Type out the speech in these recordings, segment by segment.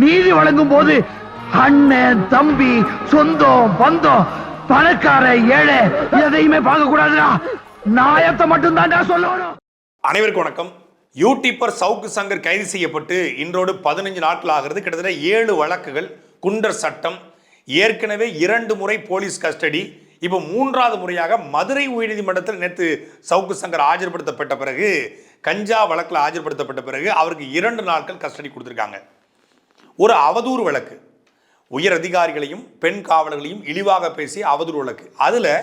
நீதி வழங்கும் போது அண்ணன் தம்பி சொந்தம் பந்தம் பணக்கார ஏழை எதையுமே பார்க்க கூடாதுடா நாயத்தை மட்டும் தான் சொல்லணும். அனைவருக்கும் வணக்கம். யூடியூப்பர் சவுக்கு சங்கர் கைது செய்யப்பட்டு இன்றோடு பதினஞ்சு நாட்கள் ஆகிறது. கிட்டத்தட்ட ஏழு வழக்குகள் குண்டர் சட்டம் ஏற்கனவே இரண்டு முறை போலீஸ் கஸ்டடி இப்போ மூன்றாவது முறையாக மதுரை உயர்நீதிமன்றத்தில் நேற்று சவுக்கு சங்கர் ஆஜர்படுத்தப்பட்ட பிறகு கஞ்சா வழக்கில் ஆஜர்படுத்தப்பட்ட பிறகு அவருக்கு இரண்டு நாட்கள் கஸ்டடி கொடுத்துருக்காங்க. ஒரு அவதூறு வழக்கு. உயர் அதிகாரிகளையும் பெண் காவலர்களையும் இழிவாக பேசி அவதூறு வழக்கு. அதில்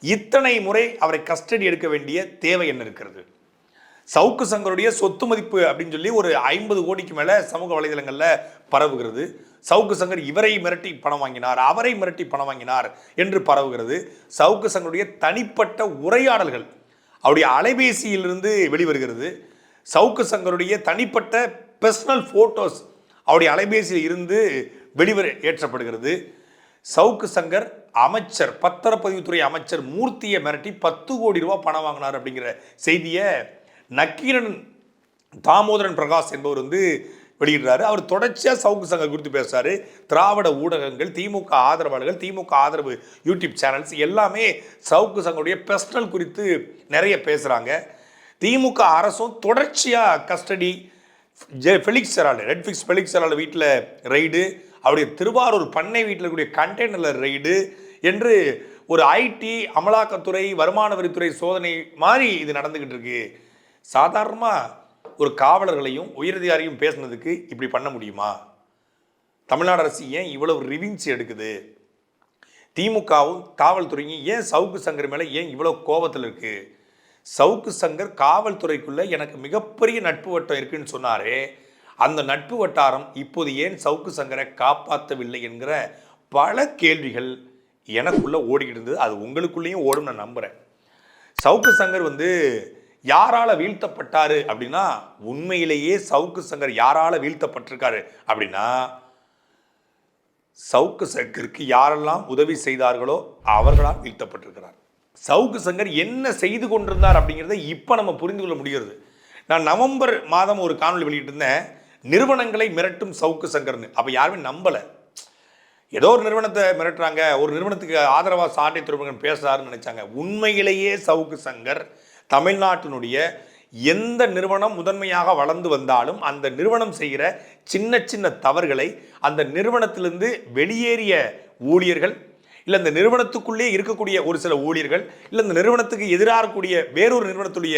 இத்தனை முறை அவரை கஸ்டடி எடுக்க வேண்டிய தேவை என்ன இருக்கிறது? சவுக்கு சங்கருடைய சொத்து மதிப்பு அப்படின்னு சொல்லி ஒரு ஐம்பது கோடிக்கு மேலே சமூக வலைதளங்களில் பரவுகிறது. சவுக்கு சங்கர் இவரை மிரட்டி பணம் வாங்கினார் அவரை மிரட்டி பணம் வாங்கினார் என்று பரவுகிறது. சவுக்கு சங்கருடைய தனிப்பட்ட உரையாடல்கள் அவருடைய அலைபேசியிலிருந்து வெளிவருகிறது. சவுக்கு சங்கருடைய தனிப்பட்ட பர்சனல் ஃபோட்டோஸ் அவருடைய அலைபேசியில் இருந்து வெளிவர ஏற்றப்படுகிறது. சவுக்கு சங்கர் அமைச்சர் பத்திரப்பதிவுத்துறை அமைச்சர் மூர்த்தியை மிரட்டி பத்து கோடி ரூபாய் பணம் வாங்கினார் அப்படிங்கிற செய்தியை நக்கீரன் தாமோதரன் பிரகாஷ் என்பவர் வந்து வெளியிடுறாரு. அவர் தொடர்ச்சியாக சவுக்கு சங்கர் குறித்து பேசுறாரு. திராவிட ஊடகங்கள் திமுக ஆதரவாளர்கள் திமுக ஆதரவு யூடியூப் சேனல்ஸ் எல்லாமே சவுக்கு சங்கருடைய பர்சனல் குறித்து நிறைய பேசுகிறாங்க திமுக அரசும் தொடர்ச்சியாக custody J Felix Gerald Redpix Felix Gerald வீட்டில் ரைடு அவருடைய திருவாரூர் பண்ணை வீட்டில் இருக்கக்கூடிய கண்டெய்னரில் ரெய்டு என்று ஒரு ஐடி அமலாக்கத்துறை வருமான வரித்துறை சோதனை மாதிரி இது நடந்துக்கிட்டு இருக்கு. சாதாரணமாக ஒரு காவலர்களையும் உயரதிகாரியும் பேசுனதுக்கு இப்படி பண்ண முடியுமா? தமிழ்நாடு அரசு ஏன் இவ்வளவு ரிவிங்ஸ் எடுக்குது? திமுகவும் காவல்துறையும் ஏன் சவுக்கு சங்கர் மேலே ஏன் இவ்வளோ கோபத்தில் இருக்குது சவுக்கு சங்கர் காவல்துறைக்குள்ளே எனக்கு மிகப்பெரிய நட்பு வட்டம் இருக்குன்னு சொன்னாரே அந்த நட்பு வட்டாரம் இப்போது ஏன் சவுக்கு சங்கரை காப்பாற்றவில்லை என்கிற பல கேள்விகள் எனக்குள்ளே ஓடிக்கிட்டு இருந்தது. அது உங்களுக்குள்ளேயும் ஓடும் நான் நம்புகிறேன் சவுக்கு சங்கர் வந்து யாரால் வீழ்த்தப்பட்டார் அப்படின்னா உண்மையிலேயே சவுக்கு சங்கர் யாரால் வீழ்த்தப்பட்டிருக்காரு அப்படின்னா சவுக்கு சங்கருக்கு யாரெல்லாம் உதவி செய்தார்களோ அவர்களால் வீழ்த்தப்பட்டிருக்கிறார். சவுக்கு சங்கர் என்ன செய்து கொண்டிருந்தார் அப்படிங்கிறத இப்போ நம்ம புரிந்து கொள்ள முடிகிறது. நான் நவம்பர் மாதம் ஒரு காணொளி வெளியிட்டிருந்தேன். நிறுவனங்களை மிரட்டும் சவுக்கு சங்கர்னு. அப்போ யாருமே நம்பலை. ஏதோ ஒரு நிறுவனத்தை மிரட்டுறாங்க ஒரு நிறுவனத்துக்கு ஆதரவாக சாட்டை துறைமுகன் பேசுறாருன்னு நினச்சாங்க. உண்மையிலேயே சவுக்கு சங்கர் தமிழ்நாட்டினுடைய எந்த நிறுவனம் முதன்மையாக வளர்ந்து வந்தாலும் அந்த நிறுவனம் செய்கிற சின்ன சின்ன தவறுகளை அந்த நிறுவனத்திலிருந்து வெளியேறிய ஊழியர்கள் இல்லை இந்த நிறுவனத்துக்குள்ளே இருக்கக்கூடிய ஒரு சில ஊழியர்கள் இல்லை இந்த நிறுவனத்துக்கு எதிராக இருக்கக்கூடிய வேறொரு நிறுவனத்துடைய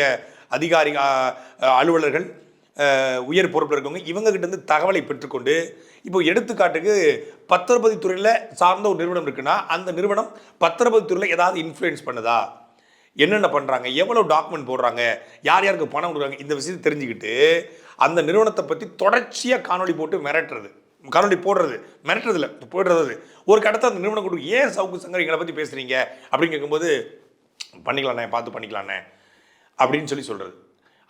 அதிகாரி அலுவலர்கள் உயர் பொறுப்பில் இருக்கவங்க இவங்க கிட்ட இருந்து தகவலை பெற்றுக்கொண்டு இப்போ எடுத்துக்காட்டுக்கு பத்திரப்பதி துறையில் சார்ந்த ஒரு நிறுவனம் இருக்குன்னா அந்த நிறுவனம் பத்திரப்பதி துறையில் ஏதாவது இன்ஃப்ளூயன்ஸ் பண்ணுதா? என்னென்ன பண்ணுறாங்க எவ்வளோ டாக்குமெண்ட் போடுறாங்க? யார் யாருக்கு பணம் கொடுக்குறாங்க? இந்த விஷயத்தை தெரிஞ்சுக்கிட்டு அந்த நிறுவனத்தை பற்றி தொடர்ச்சியாக காணொளி போட்டு மிரட்டுறது. காணொளி போடுறது மிரட்டுறதில்ல. போடுறது ஒரு கடத்த அந்த நிறுவனம் கொடுக்கு ஏன் சவுக்கு சங்கர் எங்களை பற்றி பேசுகிறீங்க அப்படின்னு கேட்கும்போது பண்ணிக்கலாண்ணே பார்த்து பண்ணிக்கலாண்ணே அப்படின்னு சொல்லி சொல்கிறது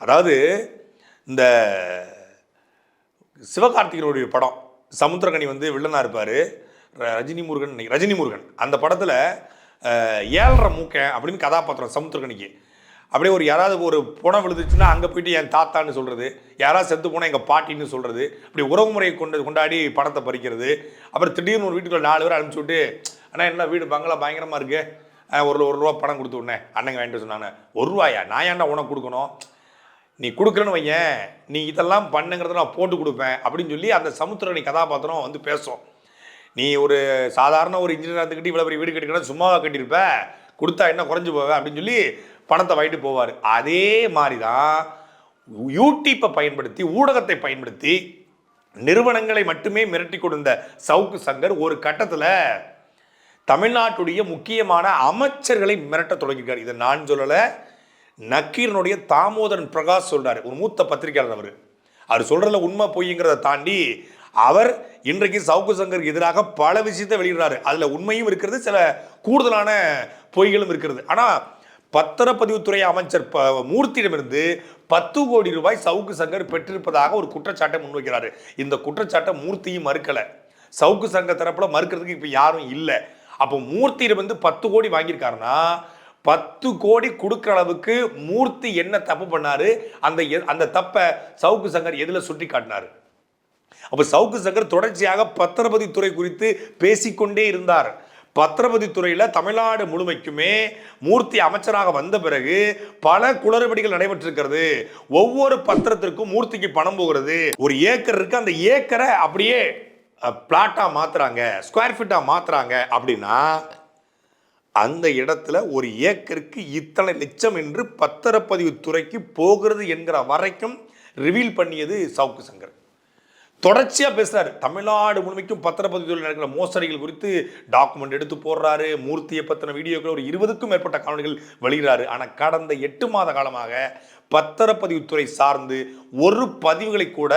அதாவது இந்த சிவகார்த்திகனுடைய படம் சமுத்திரகனி வந்து வில்லனாக இருப்பார். ரஜினி முருகன் ரஜினி முருகன். அந்த படத்தில் ஏழரை மூக்கன் அப்படின்னு கதாபாத்திரம் சமுத்திரகனிக்கு. அப்படியே ஒரு யாராவது ஒரு புணம் விழுந்துச்சுன்னா அங்கே போயிட்டு என் தாத்தான்னு சொல்கிறது யாராவது செத்து போனால் எங்கள் பாட்டின்னு சொல்கிறது இப்படி உறவு முறையை கொண்டு கொண்டாடி பணத்தை பறிக்கிறது அப்புறம் திடீர்னு ஒரு வீட்டுக்குள்ள நாலு பேர் அனுப்பிச்சி விட்டு அண்ணா என்ன வீடு பங்களா பயங்கரமாக இருக்குது ஒரு ஒரு ரூபா பணம் கொடுத்து விடனே அண்ணங்க வாங்கிட்டு சொன்னாங்க. ஒரு ரூபாயா? நான் ஏன்டா உனக்கு கொடுக்கணும்? நீ கொடுக்குறேன்னு வையேன். நீ இதெல்லாம் பண்ணுங்கிறத நான் போட்டு கொடுப்பேன். அப்படின்னு சொல்லி அந்த சமுத்திரணி கதாபாத்திரம் வந்து பேசும். நீ ஒரு சாதாரண ஒரு இன்ஜினியர் இருந்துக்கிட்டு இவ்வளோ பெரிய வீடு கட்டிக்கணும் சும்மாவாக கட்டியிருப்ப? கொடுத்தா என்ன குறைஞ்சு போவேன் அப்படின்னு சொல்லி பணத்தை வாங்கிட்டு போவார். அதே மாதிரி தான் யூடியூப்பை பயன்படுத்தி ஊடகத்தை பயன்படுத்தி நிறுவனங்களை மட்டுமே மிரட்டி கொடுத்த சவுக்கு சங்கர் ஒரு கட்டத்தில் தமிழ்நாட்டுடைய முக்கியமான அமைச்சர்களை மிரட்ட தொடங்கியிருக்கார். இதை நான் சொல்லலை. நக்கீரனுடைய தாமோதரன் பிரகாஷ் சொல்கிறார் ஒரு மூத்த பத்திரிகையாளர் அவர். அவர் சொல்றதுல உண்மை பொய்ங்கிறத தாண்டி அவர் இன்றைக்கு சவுக்கு சங்கருக்கு எதிராக பல விஷயத்தை வெளியிடுறாரு. அதில் உண்மையும் இருக்கிறது சில கூடுதலான பொய்களும் இருக்கிறது. ஆனால் பத்திரப்பதிவுத்துறை அமைச்சர் ப மூர்த்தியிடமிருந்து பத்து கோடி ரூபாய் சவுக்கு சங்கர் பெற்றிருப்பதாக ஒரு குற்றச்சாட்டை முன்வைக்கிறாரு. இந்த குற்றச்சாட்டை மூர்த்தியும் மறுக்கலை. சவுக்கு சங்க தரப்பில் மறுக்கிறதுக்கு இப்போ யாரும் இல்லை. அப்போ மூர்த்தியிடம் வந்து பத்து கோடி வாங்கியிருக்காருன்னா பத்து கோடி கொடுக்குற அளவுக்கு மூர்த்தி என்ன தப்பு பண்ணாரு? அந்த எ- அந்த தப்பை சவுக்கு சங்கர் எதில் சுட்டி காட்டினார் அப்போ சவுக்கு சங்கர் தொடர்ச்சியாக பத்திரபதி துறை குறித்து பேசிக்கொண்டே இருந்தார். பத்திரபதி தமிழ்நாடு முழுமைக்குமே மூர்த்தி அமைச்சராக வந்த பிறகு பல குளறுபடிகள் நடைபெற்றிருக்கிறது. ஒவ்வொரு பத்திரத்திற்கும் மூர்த்திக்கு பணம் போகிறது. ஒரு ஏக்கர் இருக்கு அந்த ஏக்கரை அப்படியே பிளாட்டாக மாத்துறாங்க ஸ்கொயர் ஃபீட்டாக மாத்துறாங்க அப்படின்னா அந்த இடத்துல ஒரு ஏக்கருக்கு இத்தனை லட்சம் என்று பத்திரப்பதிவு துறைக்கு போகிறது என்கிற வரைக்கும் ரிவீல் பண்ணியது சவுக்கு சங்கர் தொடர்ச்சியாக பேசுகிறார் தமிழ்நாடு முழுமைக்கும் பத்திரப்பதிவுகளில் நடக்கிற மோசடிகள் குறித்து டாக்குமெண்ட் எடுத்து போடுறாரு. மூர்த்தியை பற்றின வீடியோக்கள் ஒரு இருபதுக்கும் மேற்பட்ட காணொலிகள் வெளியிடுறாரு. ஆனால் கடந்த எட்டு மாத காலமாக பத்திரப்பதிவுத்துறை சார்ந்து ஒரு பதிவுகளை கூட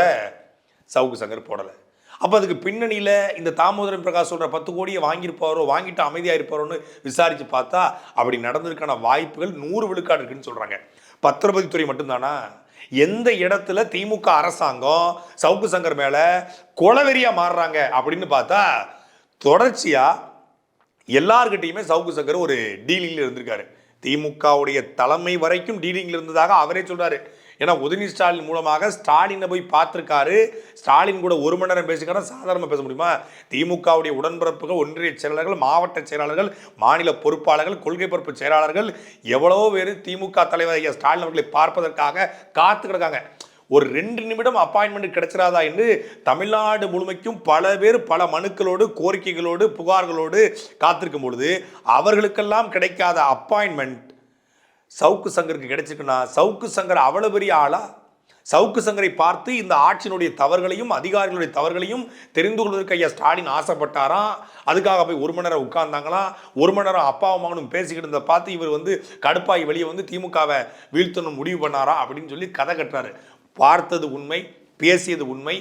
சவுக்கு சங்கர் போடலை. அப்போ அதுக்கு பின்னணியில் இந்த தாமோதரன் பிரகாஷ் சொல்கிற பத்து கோடியை வாங்கியிருப்பாரோ வாங்கிட்டு அமைதியாக இருப்பாரோன்னு விசாரித்து பார்த்தா அப்படி நடந்திருக்கான வாய்ப்புகள் நூறு விழுக்காடு இருக்குன்னு சொல்கிறாங்க பத்திரப்பதிவுத்துறை மட்டும்தானா? எந்த இடத்துல திமுக அரசாங்கம் சவுக்கு சங்கர் மேலே கொலவெறியா மாறுறாங்க அப்படின்னு பார்த்தா தொடர்ச்சியாக எல்லார்கிட்டையுமே சவுக்கு சங்கர் ஒரு டீலிங்கில் இருந்திருக்காரு. திமுகவுடைய தலைமை வரைக்கும் டீலிங்கில் இருந்ததாக அவரே சொல்றாரு. ஏன்னா உதயநிதி ஸ்டாலின் மூலமாக ஸ்டாலினை போய் பார்த்துருக்காரு. ஸ்டாலின் கூட ஒரு மணி நேரம் பேசிக்கிறோம் சாதாரணமாக பேச முடியுமா? திமுகவுடைய உடன்பிறப்புகள் ஒன்றிய செயலாளர்கள் மாவட்ட செயலாளர்கள் மாநில பொறுப்பாளர்கள் கொள்கை பொறுப்பு செயலாளர்கள் எவ்வளவோ பேர் திமுக தலைவர் ஐயா ஸ்டாலின் அவர்களை பார்ப்பதற்காக காத்து கிடக்காங்க ஒரு ரெண்டு நிமிடம் அப்பாயின்மெண்ட் கிடைச்சிராதா என்று தமிழ்நாடு முழுமைக்கும் பல பேர் பல மனுக்களோடு கோரிக்கைகளோடு புகார்களோடு காத்திருக்கும் பொழுது அவர்களுக்கெல்லாம் கிடைக்காத அப்பாயின்மெண்ட் சவுக்கு சங்கருக்கு கிடைச்சிருக்குன்னா சவுக்கு சங்கர் அவ்வளவு பெரிய ஆளா? சவுக்கு சங்கரை பார்த்து இந்த ஆட்சியினுடைய தவறுகளையும் அதிகாரிகளுடைய தவறுகளையும் தெரிந்து கொள்வதற்கு ஐயா ஸ்டாலின் ஆசைப்பட்டாராம் அதுக்காக போய் ஒரு மணி நேரம் உட்கார்ந்தாங்களாம் ஒரு மணி நேரம் அப்பாவும் மகனும் பேசிக்கிட்டு இருந்த பார்த்து இவர் வந்து கடுப்பாகி வெளியே வந்து திமுகவை வீழ்த்தணும் முடிவு பண்ணாரா அப்படின்னு சொல்லி கதை கட்டுறாரு. பார்த்தது உண்மை பேசியது உண்மை.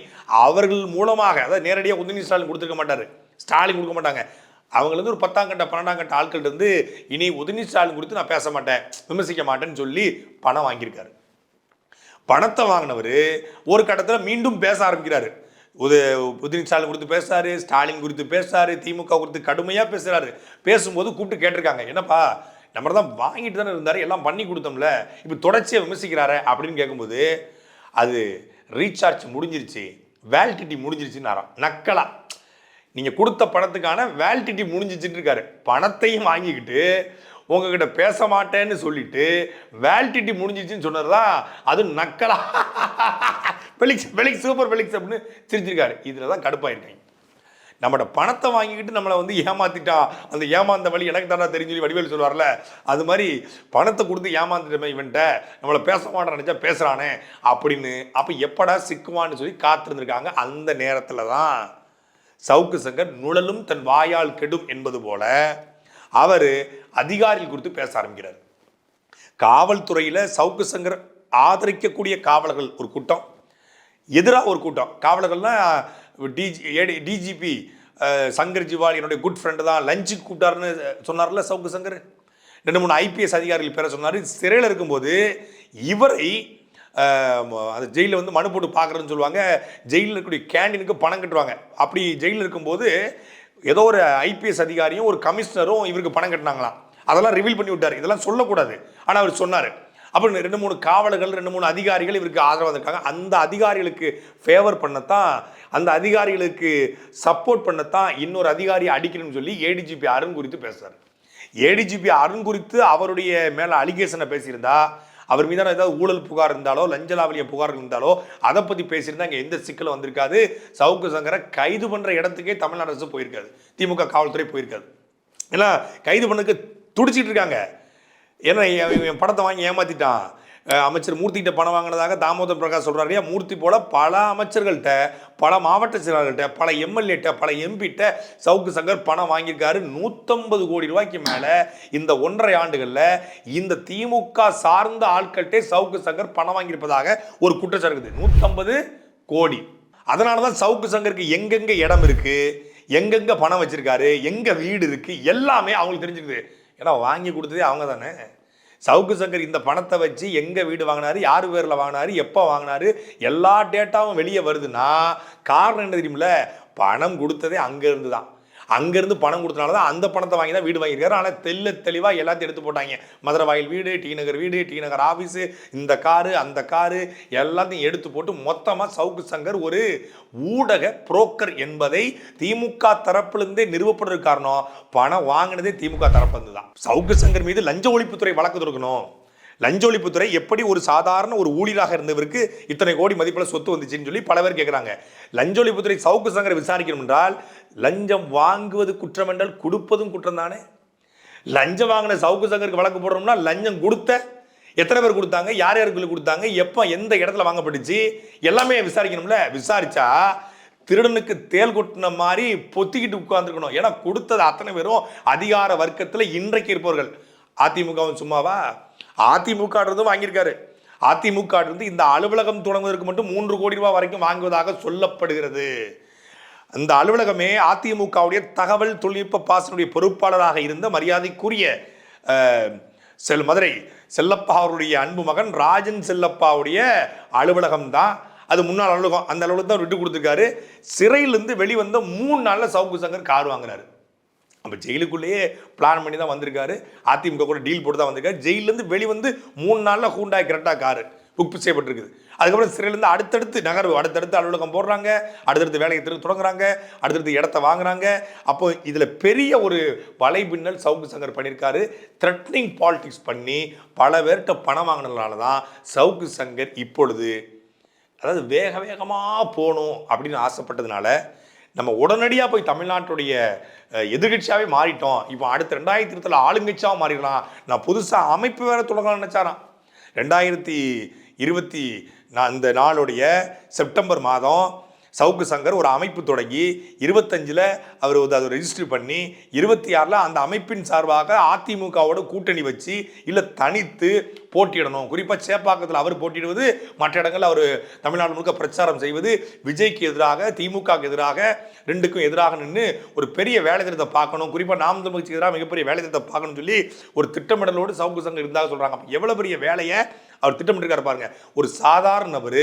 அவர்கள் மூலமாக அதாவது நேரடியாக உதயநிதி ஸ்டாலின் கொடுத்துருக்க மாட்டார். ஸ்டாலின் கொடுக்க மாட்டாங்க. அவங்களுக்கு ஒரு பத்தாம் கட்ட பன்னெண்டாம் கட்ட ஆட்கள் இருந்து இனி உதயநிதி ஸ்டாலின் குறித்து நான் பேச மாட்டேன் விமர்சிக்க மாட்டேன்னு சொல்லி பணம் வாங்கியிருக்காரு. பணத்தை வாங்கினவர் ஒரு கட்டத்தில் மீண்டும் பேச ஆரம்பிக்கிறாரு. உத உதயநிதி ஸ்டாலின் குறித்து பேசுறாரு ஸ்டாலின் குறித்து பேசுறாரு திமுக குறித்து கடுமையாக பேசுகிறாரு பேசும்போது கூப்பிட்டு கேட்டிருக்காங்க என்னப்பா நம்ம தான் வாங்கிட்டு தானே இருந்தார் எல்லாம் பண்ணி கொடுத்தோம்ல இப்போ தொடர்ச்சியாக விமர்சிக்கிறாரு அப்படின்னு கேட்கும்போது அது ரீசார்ஜ் முடிஞ்சிருச்சு வேலிடிட்டி முடிஞ்சிருச்சுன்னு நக்கலா. நீங்கள் கொடுத்த பணத்துக்கான வேலிடிட்டி முடிஞ்சிச்சுட்டு இருக்காரு. பணத்தையும் வாங்கிக்கிட்டு உங்ககிட்ட பேச மாட்டேன்னு சொல்லிட்டு வேலிடிட்டி முடிஞ்சிச்சுன்னு சொன்னதா அது நக்கலா. பெலிக்ஸ் பெலிக்ஸ் சூப்பர் பெலிக்ஸ் அப்படின்னு சிரிச்சிருக்காரு. இதில் தான் கடுப்பாயிருக்காங்க. நம்மளோட பணத்தை வாங்கிக்கிட்டு நம்மளை வந்து ஏமாத்திட்டா அந்த ஏமாந்த வழி எனக்கு தானே தெரிஞ்சு சொல்லி வடிவேல் சொல்லுவார்ல அது மாதிரி பணத்தை கொடுத்து ஏமாந்துட்டமே இவன்ட்ட நம்மளை பேச மாட்டேன் நினச்சா பேசுகிறானே அப்படின்னு அப்போ எப்படா சிக்குவான்னு சொல்லி காத்திருந்திருக்காங்க அந்த நேரத்தில் தான் சவுக்கு சங்கர் நுழலும் தன் வாயால் கெடும் என்பது போல அவர் அதிகாரிகள் குறித்து பேச ஆரம்பிக்கிறார். காவல்துறையில் சவுக்கு சங்கர் ஆதரிக்கக்கூடிய காவலர்கள் ஒரு கூட்டம். எதிராக ஒரு கூட்டம். காவலர்கள்னா DG ADGP Shankar Jiwal என்னுடைய குட் ஃப்ரெண்டு தான். லஞ்சுக்கு கூப்பிட்டாருன்னு சொன்னார்ல சவுக்கு சங்கர்? ரெண்டு மூணு ஐபிஎஸ் அதிகாரிகள் பேர சொன்னார். சிறையில் இருக்கும்போது இவரை அந்த ஜெயிலில் வந்து மனு போட்டு பார்க்குறேன்னு சொல்லுவாங்க. ஜெயிலில் இருக்கக்கூடிய கேண்டீனுக்கு பணம் கட்டுவாங்க. அப்படி ஜெயிலில் இருக்கும்போது ஏதோ ஒரு ஐபிஎஸ் அதிகாரியும் ஒரு கமிஷனரும் இவருக்கு பணம் கட்டினாங்களாம். அதெல்லாம் ரிவீல் பண்ணி விட்டார். இதெல்லாம் சொல்லக்கூடாது. ஆனால் அவர் சொன்னார். அப்புறம் ரெண்டு மூணு காவலர்கள் ரெண்டு மூணு அதிகாரிகள் இவருக்கு ஆதரவாக இருக்காங்க அந்த அதிகாரிகளுக்கு ஃபேவர் பண்ணத்தான் அந்த அதிகாரிகளுக்கு சப்போர்ட் பண்ணத்தான் இன்னொரு அதிகாரியை அடிக்கணும்னு சொல்லி ஏடிஜிபி அருண் குறித்து பேசுகிறார் ஏடிஜிபி அருண் குறித்து அவருடைய மேலே அலிகேஷனை பேசியிருந்தா அவர் மீதான ஏதாவது ஊழல் புகார் இருந்தாலோ லஞ்ச லாவலிய இருந்தாலோ அதை பற்றி பேசியிருந்தா இங்கே எந்த சிக்கலும் வந்திருக்காது. சவுக்கு சங்கரை கைது பண்ணுற இடத்துக்கே தமிழ்நாடு அரசு போயிருக்காது. திமுக காவல்துறை போயிருக்காது. ஏன்னா கைது பண்ணுக்கு துடிச்சிட்டு இருக்காங்க. ஏன்னா என் படத்தை வாங்கி ஏமாத்திட்டான். அமைச்சர் மூர்த்திகிட்ட பணம் வாங்கினதாக தாமோதர் பிரகாஷ் சொல்கிறார் இல்லையா? மூர்த்தி போல் பல அமைச்சர்கள்ட்ட பல மாவட்ட செயலாளர்கள்ட்ட பல எம்எல்ஏட்ட பல எம்பிட்ட சவுக்கு சங்கர் பணம் வாங்கியிருக்காரு. நூற்றம்பது கோடி ரூபாய்க்கு மேலே இந்த ஒன்றரை ஆண்டுகளில் இந்த திமுக சார்ந்த ஆட்கள்கிட்டே சவுக்கு சங்கர் பணம் வாங்கியிருப்பதாக ஒரு குற்றச்சாட்டு இருக்குது. நூற்றம்பது கோடி. அதனால தான் சவுக்கு சங்கருக்கு எங்கெங்கே இடம் இருக்குது எங்கெங்க பணம் வச்சிருக்காரு எங்க வீடு இருக்கு எல்லாமே அவங்களுக்கு தெரிஞ்சுக்குது. ஏன்னா வாங்கி கொடுத்ததே அவங்க தானே. சவுக்கு சங்கர் இந்த பணத்தை வச்சு எங்கே வீடு வாங்கினாரு யார் பேரில் வாங்கினாரு எப்போ வாங்கினாரு எல்லா டேட்டாவும் வெளியே வருதுன்னா காரணம் என்ன தெரியுமில்ல? பணம் கொடுத்ததே அங்கேருந்து தான் அங்கேருந்து பணம் கொடுத்தனால தான் அந்த பணத்தை வாங்கி தான் வீடு வாங்கியிருக்காரு. ஆனால் தெல்ல தெளிவாக எல்லாத்தையும் எடுத்து போட்டாங்க. மதுரை வாயில் வீடு டி நகர் வீடு டி நகர் ஆஃபீஸு இந்த காரு அந்த காரு எல்லாத்தையும் எடுத்து போட்டு மொத்தமாக சவுக்கு சங்கர் ஒரு ஊடக புரோக்கர் என்பதை திமுக தரப்பிலிருந்தே நிறுவப்படுறதுக்கு காரணம் பணம் வாங்கினதே திமுக தரப்பு தான். சவுக்கு சங்கர் மீது லஞ்ச ஒழிப்புத்துறை வழக்கு தொடுக்கணும். லஞ்ச ஒழிப்புத்துறை எப்படி ஒரு சாதாரண ஒரு ஊழியராக இருந்தவருக்கு இத்தனை கோடி மதிப்பில் சொத்து வந்துச்சுன்னு சொல்லி பல பேர் கேட்குறாங்க லஞ்ச ஒழிப்புத்துறை சவுக்கு சங்கரை விசாரிக்கணும் என்றால் லஞ்சம் வாங்குவது குற்றம் என்றால் கொடுப்பதும் குற்றம் தானே? லஞ்சம் வாங்கின சவுக்கு சங்கருக்கு வழக்கு போடுறோம்னா லஞ்சம் கொடுத்த எத்தனை பேர் கொடுத்தாங்க? யார் யாருக்குள்ள கொடுத்தாங்க? எப்போ எந்த இடத்துல வாங்கப்பட்டுச்சு? எல்லாமே விசாரிக்கணும்ல? விசாரிச்சா திருடனுக்கு தேல் கொட்டின மாதிரி பொத்திக்கிட்டு உட்காந்துருக்கணும் ஏன்னா கொடுத்தது அத்தனை பேரும் அதிகார வர்க்கத்தில் இன்றைக்கு இருப்பவர்கள். அதிமுகவும் சும்மாவா? அதிமுகன்றதும் வாங்கியிருக்காரு. அதிமுக இந்த அலுவலகம் தொடங்குவதற்கு மட்டும் மூன்று கோடி ரூபாய் வரைக்கும் வாங்குவதாக சொல்லப்படுகிறது. அந்த அலுவலகமே அதிமுகவுடைய தகவல் தொழில்நுட்ப பாசனுடைய பொறுப்பாளராக இருந்த மரியாதைக்குரிய செல் மதுரை செல்லப்பா அவருடைய அன்பு மகன் ராஜன் செல்லப்பாவுடைய அலுவலகம் தான் அது முன்னாள் அலுவலகம் அந்த அலுவலகம் தான் விட்டு கொடுத்துருக்காரு. சிறையிலிருந்து வெளிவந்த மூணு நாளில் சவுக்கு சங்கர் கார் வாங்குறாரு. அப்போ ஜெயிலுக்குள்ளேயே பிளான் பண்ணி தான் வந்திருக்காரு. அதிமுக கூட டீல் போட்டு தான் வந்திருக்காரு. ஜெயிலேருந்து வெளிவந்து மூணு நாளில் ஹூண்டாய் கரெக்டாக காரு. புக் செய்யப்பட்டிருக்குது. அதுக்கப்புறம் சிறையிலேருந்து அடுத்தடுத்து நகர்வு அடுத்தடுத்து அலுவலகம் போடுறாங்க அடுத்தடுத்து வேலையை திரு தொடங்குறாங்க அடுத்தடுத்து இடத்த வாங்குறாங்க. அப்போ இதில் பெரிய ஒரு வலைபின்னல் சவுக்கு சங்கர் பண்ணியிருக்காரு. த்ரெட்னிங் பாலிடிக்ஸ் பண்ணி பல பேர்கிட்ட பணம் வாங்கினதுனால தான் சவுக்கு சங்கர் இப்பொழுது அதாவது வேக வேகமாக போகணும் அப்படின்னு ஆசைப்பட்டதுனால நம்ம உடனடியாக போய் தமிழ்நாட்டுடைய எதிர்கட்சியாகவே மாறிட்டோம். இப்போ அடுத்த ரெண்டாயிரத்தி இருபத்தில் ஆளுங்கட்சியாக மாறிடலாம். நான் புதுசாக அமைப்பு வேறு தொடங்கலாம்னு நினச்சாரான் ரெண்டாயிரத்தி இருபத்தி நான் இந்த நாளுடைய செப்டம்பர் மாதம் சவுக்கு சங்கர் ஒரு அமைப்பு தொடங்கி இருபத்தஞ்சில் அவர் வந்து அதை ரெஜிஸ்டர் பண்ணி இருபத்தி ஆறில் அந்த அமைப்பின் சார்பாக அதிமுகவோட கூட்டணி வச்சு இல்லை தனித்து போட்டியிடணும். குறிப்பாக சேப்பாக்கத்தில் அவர் போட்டியிடுவது மற்ற இடங்களில் அவர் தமிழ்நாடு முழுக்க பிரச்சாரம் செய்வது விஜய்க்கு எதிராக திமுகவுக்கு எதிராக ரெண்டுக்கும் எதிராக நின்று ஒரு பெரிய வேலை திட்டத்தை பார்க்கணும். குறிப்பாக நாம் தமிழ்ச்சிக்கு எதிராக மிகப்பெரிய வேலை திட்டத்தை பார்க்கணும்னு சொல்லி ஒரு திட்டமிடலோடு சவுக்கு சங்கம் இருந்தாக சொல்கிறாங்க எவ்வளோ பெரிய வேலையை அவர் திட்டமிட்டிருக்காரு பாருங்க. ஒரு சாதாரண நபர்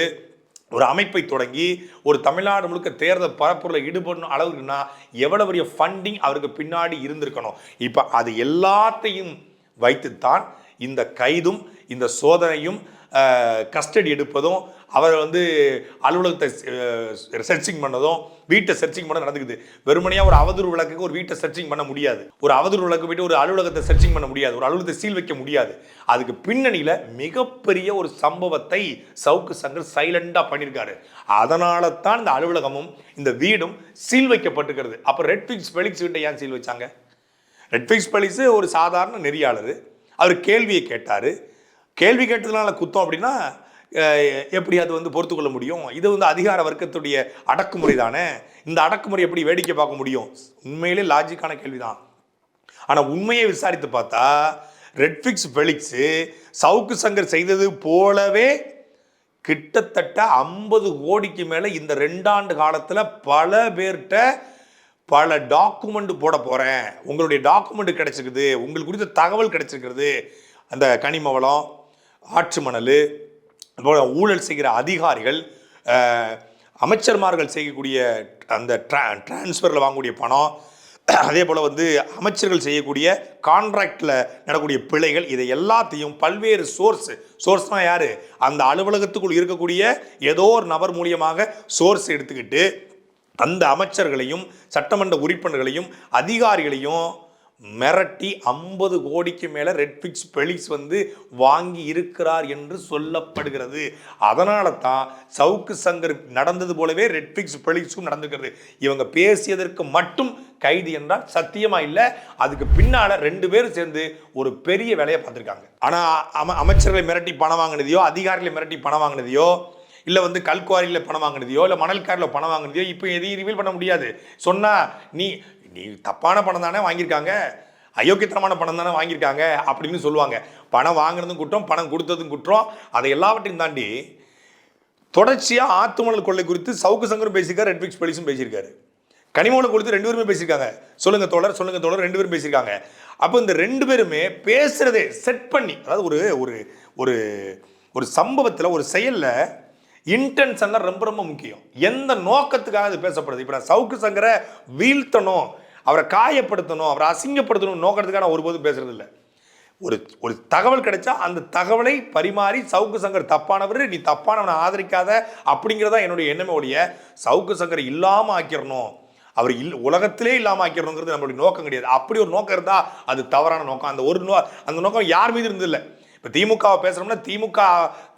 ஒரு அமைப்பை தொடங்கி ஒரு தமிழ்நாடு முழுக்க தேர்தல் பரப்புரில் ஈடுபடணும் அளவுக்குன்னா எவ்வளவு பெரிய ஃபண்டிங் அவருக்கு பின்னாடி இருந்திருக்கணும். இப்போ அது எல்லாத்தையும் வைத்துத்தான் இந்த கைதும் இந்த சோதனையும் கஸ்டடி எடுப்பதும் அவரை வந்து அலுவலகத்தை சர்ச்சிங் பண்ணதும் வீட்டை சர்ச்சிங் பண்ண நடந்துக்குது. வெறுமனையாக ஒரு அவதூறு விளக்குக்கு ஒரு வீட்டை சர்ச்சிங் பண்ண முடியாது. ஒரு அவதூறு விளக்கு போயிட்டு ஒரு அலுவலகத்தை சர்ச்சிங் பண்ண முடியாது. ஒரு அலுவலகத்தை சீல் வைக்க முடியாது. அதுக்கு பின்னணியில் மிகப்பெரிய ஒரு சம்பவத்தை சவுக்கு சங்கர் சைலண்டாக பண்ணியிருக்காரு. அதனால தான் இந்த அலுவலகமும் இந்த வீடும் சீல் வைக்கப்பட்டுக்கிறது அப்போ ரெட்ஃபிக்ஸ் பெலிக்ஸ் வீட்டை ஏன் சீல் வச்சாங்க? ரெட்ஃபிக்ஸ் பெலிக்ஸு ஒரு சாதாரண நெறியாளர். அவர் கேள்வியை கேட்டார். கேள்வி கேட்டதுனால குத்தம் அப்படின்னா எப்படி அது வந்து பொறுத்துக்கொள்ள முடியும்? இது வந்து அதிகார வர்க்கத்துடைய அடக்குமுறை தானே? இந்த அடக்குமுறை எப்படி வேடிக்கை பார்க்க முடியும்? உண்மையிலே லாஜிக்கான கேள்விதான். ஆனால் உண்மையை விசாரித்து பார்த்தா ரெட்ஃபிக்ஸ் பெலிக்ஸு சவுக்கு சங்கர் செய்தது போலவே கிட்டத்தட்ட ஐம்பது கோடிக்கு மேலே இந்த ரெண்டாண்டு காலத்தில் பல பேர்கிட்ட பல டாக்குமெண்ட் போட போகிறேன் உங்களுடைய டாக்குமெண்ட் கிடச்சிருக்குது. உங்களுக்கு குறித்த தகவல் கிடச்சிருக்கிறது. அந்த கனிமவளம் ஆற்று மணல் போல ஊழல் செய்கிற அதிகாரிகள் அமைச்சர்மார்கள் செய்யக்கூடிய அந்த ட்ரா டிரான்ஸ்ஃபரில் வாங்கக்கூடிய பணம் அதே போல் வந்து அமைச்சர்கள் செய்யக்கூடிய கான்ட்ராக்டில் நடக்கக்கூடிய பிழைகள் இதை எல்லாத்தையும் பல்வேறு சோர்ஸ் சோர்ஸ்னால் யார்? அந்த அலுவலகத்துக்குள் இருக்கக்கூடிய ஏதோ ஒரு நபர் மூலியமாக சோர்ஸ் எடுத்துக்கிட்டு அந்த அமைச்சர்களையும் சட்டமன்ற உறுப்பினர்களையும் அதிகாரிகளையும் மிரட்டி ஐம்பது கோடிக்கு மேலே ரெட்ஃபிக்ஸ் பெலிக்ஸ் வந்து வாங்கி இருக்கிறார் என்று சொல்லப்படுகிறது. அதனால தான் சவுக்கு சங்கர் நடந்தது போலவே ரெட்ஃபிக்ஸ் பெலிக்ஸும் நடந்துக்கிறது இவங்க பேசியதற்கு மட்டும் கைது என்றால் சத்தியமா இல்லை அதுக்கு பின்னால் ரெண்டு பேரும் சேர்ந்து ஒரு பெரிய வேலையை பார்த்துருக்காங்க. ஆனால் அம அமைச்சர்களை மிரட்டி பணம் வாங்கினதையோ அதிகாரிகளை மிரட்டி பணம் வாங்கினதையோ இல்லை வந்து கல்குவாரியில் பணம் வாங்கினதையோ இல்லை மணல்காரில் பணம் வாங்கினதையோ இப்போ எதையும் ரிவீல் பண்ண முடியாது. சொன்னால் நீ நீ தப்பான பணம் தானே வாங்கியிருக்காங்க அயோக்கியத்தனமான பணம் தானே வாங்கியிருக்காங்க அப்படின்னு சொல்லுவாங்க. பணம் வாங்கினதும் குற்றம் பணம் கொடுத்ததும் குற்றம். அதை எல்லாவற்றையும் தாண்டி தொடர்ச்சியாக ஆத்துமணல் கொள்ளை குறித்து சவுக்கு சங்கரும் பேசியிருக்காரு ரெட்விக்ஸ் போலீஸும் பேசியிருக்காரு. கனிமூலம் கொடுத்து ரெண்டு பேருமே பேசியிருக்காங்க. சொல்லுங்க தோழர் சொல்லுங்க தோழர் ரெண்டு பேரும் பேசியிருக்காங்க. அப்போ இந்த ரெண்டு பேருமே பேசுறதே செட் பண்ணி அதாவது ஒரு ஒரு ஒரு ஒரு சம்பவத்தில் ஒரு செயலில் இன்டென்ஷன் தான் ரொம்ப ரொம்ப முக்கியம். எந்த நோக்கத்துக்காக அது பேசப்படுது? இப்போ நான் சவுக்கு சங்கரை வீழ்த்தணும் அவரை காயப்படுத்தணும் அவரை அசிங்கப்படுத்தணும் நோக்கிறதுக்காக நான் ஒருபோதும் பேசுறது இல்லை. ஒரு ஒரு தகவல் கிடைச்சா அந்த தகவலை பரிமாறி சவுக்கு சங்கர் தப்பானவர் நீ தப்பானவனை ஆதரிக்காத அப்படிங்கிறதா என்னுடைய எண்ணமே ஒழிய சவுக்கு சங்கர் இல்லாமல் ஆக்கிடணும் அவர் இல் உலகத்திலே இல்லாமல் ஆக்கிடணுங்கிறது நம்மளுடைய நோக்கம் கிடையாது. அப்படி ஒரு நோக்கம் இருந்தால் அது தவறான நோக்கம். அந்த ஒரு நோ அந்த நோக்கம் யார் மீது இருந்ததில்லை. இப்போ திமுகவை பேசுகிறோம்னா திமுக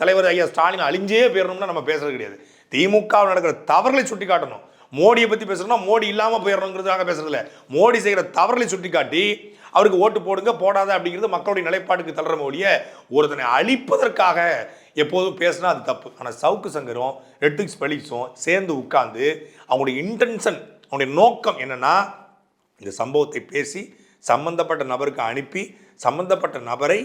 தலைவர் ஐயா ஸ்டாலின் அழிஞ்சே போயிடணும்னா நம்ம பேசுறது கிடையாது. திமுகவில் நடக்கிற தவறுகளை சுட்டி காட்டணும் மோடியை பற்றி பேசுகிறோம்னா மோடி இல்லாமல் போயிடணுங்கிறதுக்காக பேசுறதில்ல. மோடி செய்கிற தவறுகளை சுட்டி காட்டி அவருக்கு ஓட்டு போடுங்க போடாத அப்படிங்கிறது மக்களுடைய நிலைப்பாட்டுக்கு தள்ளுற மொழிய ஒருத்தனை அழிப்பதற்காக எப்போதும் பேசினா அது தப்பு. ஆனால் சவுக்கு சங்கரும் ரெட்டிக்ஸ் பெலிக்ஸும் சேர்ந்து உட்கார்ந்து அவங்களுடைய இன்டென்ஷன் அவங்களுடைய நோக்கம் என்னென்னா இந்த சம்பவத்தை பேசி சம்பந்தப்பட்ட நபருக்கு அனுப்பி சம்பந்தப்பட்ட நபரை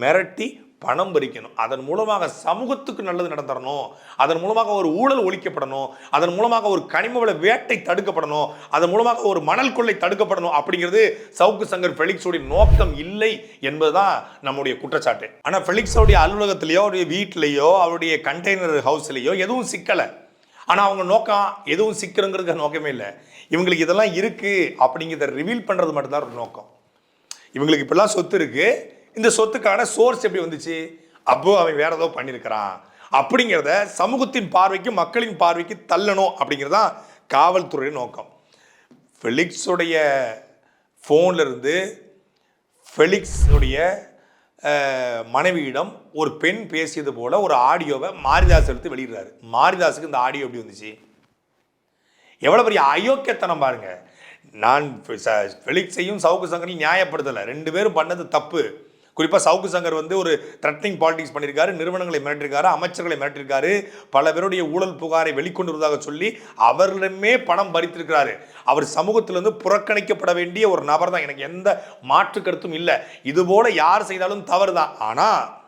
மிரட்டி பணம் பறிக்கணும். அதன் மூலமாக சமூகத்துக்கு நல்லது நடந்துடணும் அதன் மூலமாக ஒரு ஊழல் ஒழிக்கப்படணும். அதன் மூலமாக ஒரு கனிமவள வேட்டை தடுக்கப்படணும். அதன் மூலமாக ஒரு மணல் கொள்ளை தடுக்கப்படணும் அப்படிங்கிறது சவுக்கு சங்கர் ஃபெலிக்ஸோடைய நோக்கம் இல்லை என்பதுதான் நம்முடைய குற்றச்சாட்டு. ஆனால் ஃபெலிக்ஸோடைய அலுவலகத்திலேயோ அவருடைய வீட்டிலேயோ அவருடைய கண்டெய்னர் ஹவுஸ்லேயோ எதுவும் சிக்கலை. ஆனால் அவங்க நோக்கம் எதுவும் சிக்கிறங்கிறது நோக்கமே இல்லை. இவங்களுக்கு இதெல்லாம் இருக்குது அப்படிங்கிறத ரிவீல் பண்ணுறது மட்டும்தான் ஒரு நோக்கம். இவங்களுக்கு இப்படிலாம் சொத்து இருக்கு. இந்த சொத்துக்கான சோர்ஸ் எப்படி வந்துச்சு? அப்போ அவன் வேற ஏதோ பண்ணியிருக்கிறான். அப்படிங்கிறத சமூகத்தின் பார்வைக்கு மக்களின் பார்வைக்கு தள்ளணும் அப்படிங்கிறதான் காவல்துறையின் நோக்கம். ஃபெலிக்ஸுடைய ஃபோன்லேருந்து ஃபெலிக்ஸுடைய மனைவியிடம் ஒரு பெண் பேசியது போல ஒரு ஆடியோவை மாரிதாஸ் எடுத்து வெளியிடுறாரு. மாரிதாஸுக்கு இந்த ஆடியோ எப்படி வந்துச்சு? எவ்வளோ பெரிய அயோக்கியத்தனம் பாருங்கள் நான் ச- ஃபெலிக்ஸையும் சவுக்கு சங்கரையும் நியாயப்படுத்தலை. ரெண்டு பேரும் பண்ணது தப்பு. குறிப்பாக சவுக்கு சங்கர் வந்து ஒரு த்ரெட்னிங் பாலிடிக்ஸ் பண்ணியிருக்காரு நிறுவனங்களை மிரட்டிருக்காரு அமைச்சர்களை மிரட்டிருக்காரு பல பேருடைய ஊழல் புகாரை வெளிக்கொண்டு வருவதாக சொல்லி அவரிடமே பணம் பறித்திருக்கிறாரு. அவர் சமூகத்திலிருந்து புறக்கணிக்கப்பட வேண்டிய ஒரு நபர் தான் எனக்கு எந்த மாற்று கருத்தும் இல்லை. இதுபோல் யார் செய்தாலும் தவறு தான் ஆனால்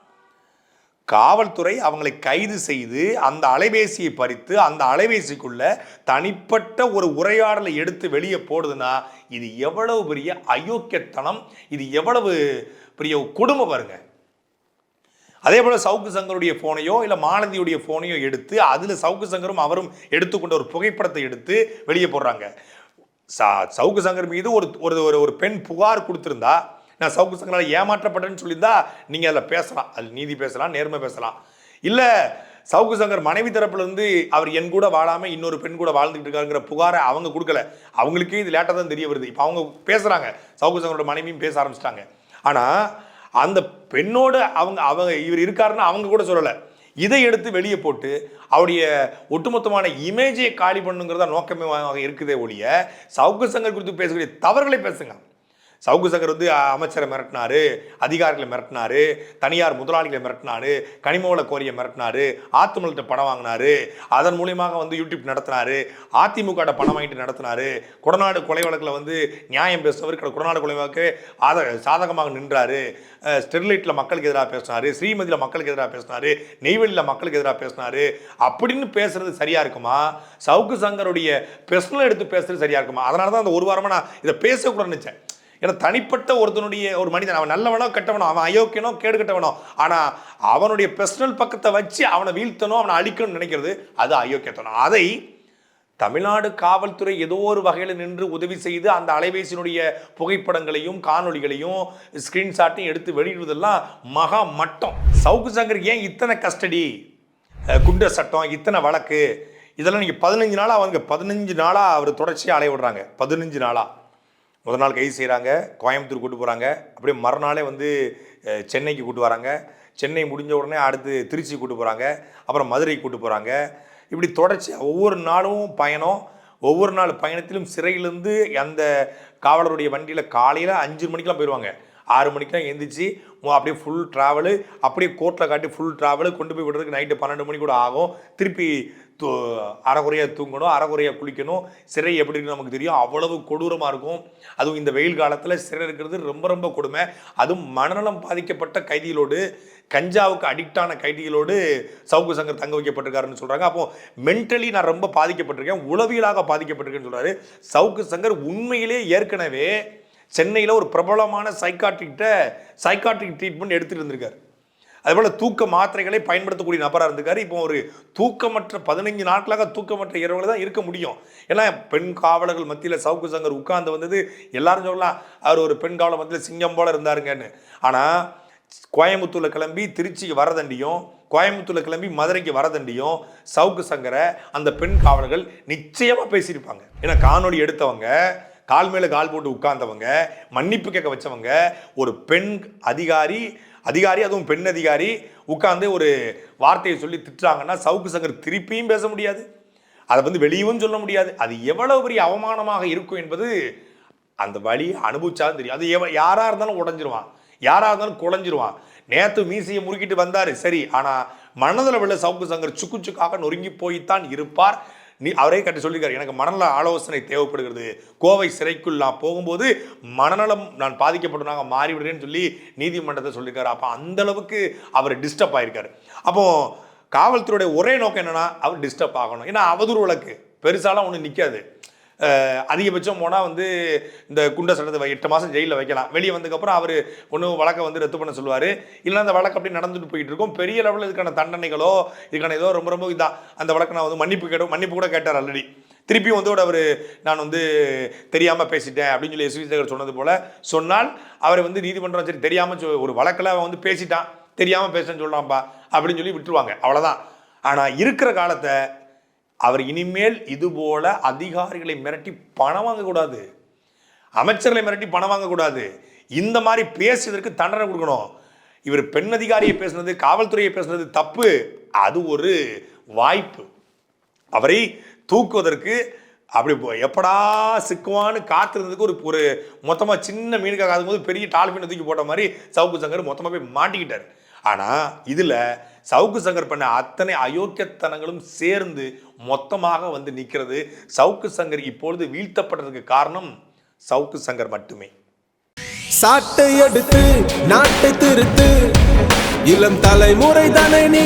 காவல்துறை அவங்களை கைது செய்து அந்த அலைபேசியை பறித்து அந்த அலைபேசிக்குள்ள தனிப்பட்ட ஒரு உரையாடலை எடுத்து வெளியே போடுதுன்னா இது எவ்வளவு பெரிய அயோக்கியத்தனம் இது எவ்வளவு பெரிய கொடுமை பாருங்க. அதே போல சவுக்கு சங்கருடைய போனையோ இல்ல மாலதியுடைய போனையோ எடுத்து அதுல சவுக்கு சங்கரும் அவரும் எடுத்துக்கொண்ட ஒரு புகைப்படத்தை எடுத்து வெளியே போடுறாங்க. ச- சவுக்கு சங்கர் மீது ஒரு ஒரு ஒரு- ஒரு பெண் புகார் கொடுத்திருந்தா நான் சவுக்கு சங்கரால் ஏமாற்றப்பட்டேன்னு சொல்லியிருந்தா நீங்கள் அதில் பேசலாம். அது நீதி பேசலாம் நேர்மை பேசலாம். இல்லை சவுக்கு சங்கர் மனைவி தரப்புலேருந்து அவர் என் கூட வாழாமல் இன்னொரு பெண் கூட வாழ்ந்துக்கிட்டு இருக்காருங்கிற புகாரை அவங்க கொடுக்கல. அவங்களுக்கே இது லேட்டாக தான் தெரிய வருது. இப்போ அவங்க பேசுகிறாங்க சவுக்கு சங்கரோட மனைவியும் பேச ஆரம்பிச்சிட்டாங்க. ஆனால் அந்த பெண்ணோட அவங்க அவங்க இவர் இருக்காருன்னு அவங்க கூட சொல்லலை. இதை எடுத்து வெளியே போட்டு அவருடைய ஒட்டுமொத்தமான இமேஜை காலி பண்ணுங்கிறதா நோக்கமே இருக்குதே ஒழிய சவுக்கு சங்கர் குறித்து பேசக்கூடிய தவறுகளை பேசுங்க. சவுக்கு சங்கர் வந்து அமைச்சரை மிரட்டினாரு அதிகாரிகளை மிரட்டினாரு தனியார் முதலாளிகளை மிரட்டினாரு கனிமவள கோரியை மிரட்டினாரு ஆத்துமல்கிட்ட பணம் வாங்கினாரு அதன் மூலியமாக வந்து யூடியூப் நடத்தினாரு அதிமுக பணம் வாங்கிட்டு நடத்தினாரு கொடநாடு கொலை வழக்கில் வந்து நியாயம் பேசுறவர் குடநாடு கொடநாடு கொலை வழக்கு ஆத சாதகமாக நின்றாரு ஸ்டெர்லைட்டில் மக்களுக்கு எதிராக பேசினாரு ஸ்ரீமதியில் மக்களுக்கு எதிராக பேசினாரு நெய்வேலியில் மக்களுக்கு எதிராக பேசினாரு அப்படின்னு பேசுறது சரியா இருக்குமா? சவுக்கு சங்கருடைய பிரச்சனை எடுத்து பேசுறது சரியா இருக்குமா? அதனால தான் அந்த ஒரு வாரமாக நான் இதை பேசக்கூடாதுன்னு நினைச்சேன். ஏன்னா தனிப்பட்ட ஒருத்தனுடைய ஒரு மனிதன் அவன் நல்லவனோ கெட்டவனோ அவன் அயோக்கியனோ கேடு கெட்டவனோ ஆனால் அவனுடைய பர்சனல் பக்கத்தை வச்சு அவனை வீழ்த்தணும் அவனை அழிக்கணும்னு நினைக்கிறது அது அயோக்கியத்தனம். அதை தமிழ்நாடு காவல்துறை ஏதோ ஒரு வகையில் நின்று உதவி செய்து அந்த அலைபேசியினுடைய புகைப்படங்களையும் காணொளிகளையும் ஸ்க்ரீன்ஷாட்டையும் எடுத்து வெளியிடுவதெல்லாம் மகா மட்டம். சவுக்கு சங்கர் ஏன் இத்தனை கஸ்டடி குண்டர் சட்டம் இத்தனை வழக்கு? இதெல்லாம் நீங்கள் பதினஞ்சு நாளாக அவங்க பதினஞ்சு நாளாக அவர் தொடர்ச்சியாக அலைய விடுறாங்க. பதினஞ்சு நாளாக முதல் நாள் கைது செய்கிறாங்க கோயம்புத்தூர் கூட்டு போகிறாங்க அப்படியே மறுநாளே வந்து சென்னைக்கு கூட்டு வராங்க. சென்னை முடிஞ்ச உடனே அடுத்து திருச்சி கூட்டு போகிறாங்க அப்புறம் மதுரை கூட்டு போகிறாங்க இப்படி தொடர்ச்சி ஒவ்வொரு நாளும் பயணம். ஒவ்வொரு நாள் பயணத்திலும் சிறையிலேருந்து அந்த காவலருடைய வண்டியில் காலையில் அஞ்சு மணிக்கெலாம் போயிடுவாங்க ஆறு மணிக்கெலாம் எழுந்திரிச்சு அப்படியே ஃபுல் ட்ராவலு அப்படியே கோர்ட்டில் காட்டி ஃபுல் ட்ராவலு கொண்டு போய் விடுறதுக்கு நைட்டு பன்னெண்டு மணி கூட ஆகும். திருப்பி தூ அறகுறையாக தூங்கணும் அறகுறையாக குளிக்கணும். சிறை எப்படின்னு நமக்கு தெரியும். அவ்வளவு கொடூரமாக இருக்கும். அதுவும் இந்த வெயில் காலத்தில் சிறை இருக்கிறது ரொம்ப ரொம்ப கொடுமை. அதுவும் மனநலம் பாதிக்கப்பட்ட கைதிகளோடு கஞ்சாவுக்கு அடிக்டான கைதிகளோடு சவுக்கு சங்கர் தங்க வைக்கப்பட்டிருக்காருன்னு சொல்கிறாங்க அப்போ மென்டலி நான் ரொம்ப பாதிக்கப்பட்டிருக்கேன். உளவியலாக பாதிக்கப்பட்டிருக்கேன்னு சொல்கிறாரு சவுக்கு சங்கர் உண்மையிலே ஏற்கனவே சென்னையில் ஒரு பிரபலமான சைக்காட்ரிக்கிட்ட சைக்காட்ரிக் ட்ரீட்மெண்ட் எடுத்துகிட்டு இருந்திருக்காரு. அதே போல் தூக்க மாத்திரைகளை பயன்படுத்தக்கூடிய நபராக இருந்திருக்காரு. இப்போ ஒரு தூக்கமற்ற பதினைஞ்சு நாட்களாக தூக்கமற்ற இரவுகளை தான் இருக்க முடியும். ஏன்னா பெண் காவலர்கள் மத்தியில் சவுக்கு சங்கர் உட்கார்ந்து வந்தது எல்லாரும் சொல்லலாம் அவர் ஒரு பெண் காவலர் மத்தியில் சிங்கம் போல் இருந்தாருங்கன்னு. ஆனால் கோயம்புத்தூரில் கிளம்பி திருச்சிக்கு வரதண்டியும் கோயம்புத்தூரில் கிளம்பி மதுரைக்கு வரதண்டியும் சவுக்கு சங்கரை அந்த பெண் காவலர்கள் நிச்சயமாக பேசியிருப்பாங்க. ஏன்னா காணொளி எடுத்தவங்க கால் மேலே கால் போட்டு உட்கார்ந்தவங்க மன்னிப்பு கேட்க வச்சவங்க ஒரு பெண் அதிகாரி அதிகாரி அதுவும் பெண் அதிகாரி உட்கார்ந்து ஒரு வார்த்தையை சொல்லி திட்டுறாங்கன்னா சவுக்கு சங்கர் திருப்பியும் பேச முடியாது. அதை வந்து வெளியவும் சொல்ல முடியாது. அது எவ்வளவு பெரிய அவமானமாக இருக்கும் என்பது அந்த வழி அனுபவிச்சாலும் தெரியும். அது எவ யாராக இருந்தாலும் உடஞ்சிருவான். யாராக இருந்தாலும் குழஞ்சிருவான் நேற்று மீசையை முறுக்கிட்டு வந்தார். சரி ஆனால் மனதில் உள்ள சவுக்கு சங்கர் சுக்கு சுக்காக நொறுங்கி போய்த்தான் இருப்பார். நீ அவரே கட்டி சொல்லியிருக்காரு எனக்கு மனநல ஆலோசனை தேவைப்படுகிறது. கோவை சிறைக்குள் நான் போகும்போது மனநலம் நான் பாதிக்கப்பட்டவனாக மாறிவிடுறேன்னு சொல்லி நீதிமன்றத்தை சொல்லியிருக்காரு. அப்போ அந்த அளவுக்கு அவர் டிஸ்டர்ப் ஆயிருக்காரு. அப்போ காவல்துறையுடைய ஒரே நோக்கம் என்னன்னா அவர் டிஸ்டர்ப் ஆகணும். ஏன்னா அவதூறு வழக்கு. பெருசாலாம் ஒன்றும் நிற்காது அதிகபட்சம் போனால் வந்து இந்த குண்ட சட்டத்தை எட்டு மாதம் ஜெயிலில் வைக்கலாம். வெளியே வந்ததுக்கப்புறம் அவர் ஒன்று வழக்கை வந்து ரத்து பண்ண சொல்லுவார். இல்லைன்னா அந்த வழக்கு அப்படி நடந்துட்டு போயிட்டு இருக்கும். பெரிய லெவலில் இதுக்கான தண்டனைகளோ இதுக்கான ஏதோ ரொம்ப ரொம்ப இதான் அந்த வழக்கு நான் வந்து மன்னிப்பு கேட்டோம். மன்னிப்பு கூட கேட்டார் ஆல்ரெடி திருப்பியும் வந்து அவர் நான் வந்து தெரியாமல் பேசிட்டேன் அப்படின்னு சொல்லி எஸ்வி சொன்னது போல் சொன்னால் அவர் வந்து நீதிமன்றம் சரி தெரியாமல் ஒரு வழக்கில் அவன் வந்து பேசிட்டான். தெரியாமல் பேசுன்னு சொல்லலாம்ப்பா அப்படின்னு சொல்லி விட்டுருவாங்க. அவ்வளோதான் ஆனால் இருக்கிற காலத்தை அவர் இனிமேல் இதுபோல அதிகாரிகளை மிரட்டி பணம் வாங்கக்கூடாது. அமைச்சர்களை மிரட்டி பணம் வாங்கக்கூடாது. இந்த மாதிரி பேசியதற்கு தண்டனை கொடுக்கணும். இவர் பெண் அதிகாரியை பேசுனது காவல்துறையை பேசுனது தப்பு. அது ஒரு வாய்ப்பு. அவரை தூக்குவதற்கு அப்படி போ- எப்படா சிக்குவான்னு காத்திருந்ததுக்கு ஒரு ஒரு மொத்தமாக சின்ன மீனுக்காக போது பெரிய டால்பினை தூக்கி போட்ட மாதிரி சவுக்கு சங்கர் மொத்தமாக போய் மாட்டிக்கிட்டார். ஆனால் இதில் சவுக்கு சங்கர் பண்ண அத்தனை அயோக்கியத்தனங்களும் சேர்ந்து மொத்தமாக வந்து நிற்கிறது. சவுக்கு சங்கர் இப்பொழுது வீழ்த்தப்பட்டதுக்கு காரணம் சவுக்கு சங்கர் மட்டுமே. சாட்டை எடுத்து நாட்டை திருத்து. இளம் தலைமுறை தானே நீ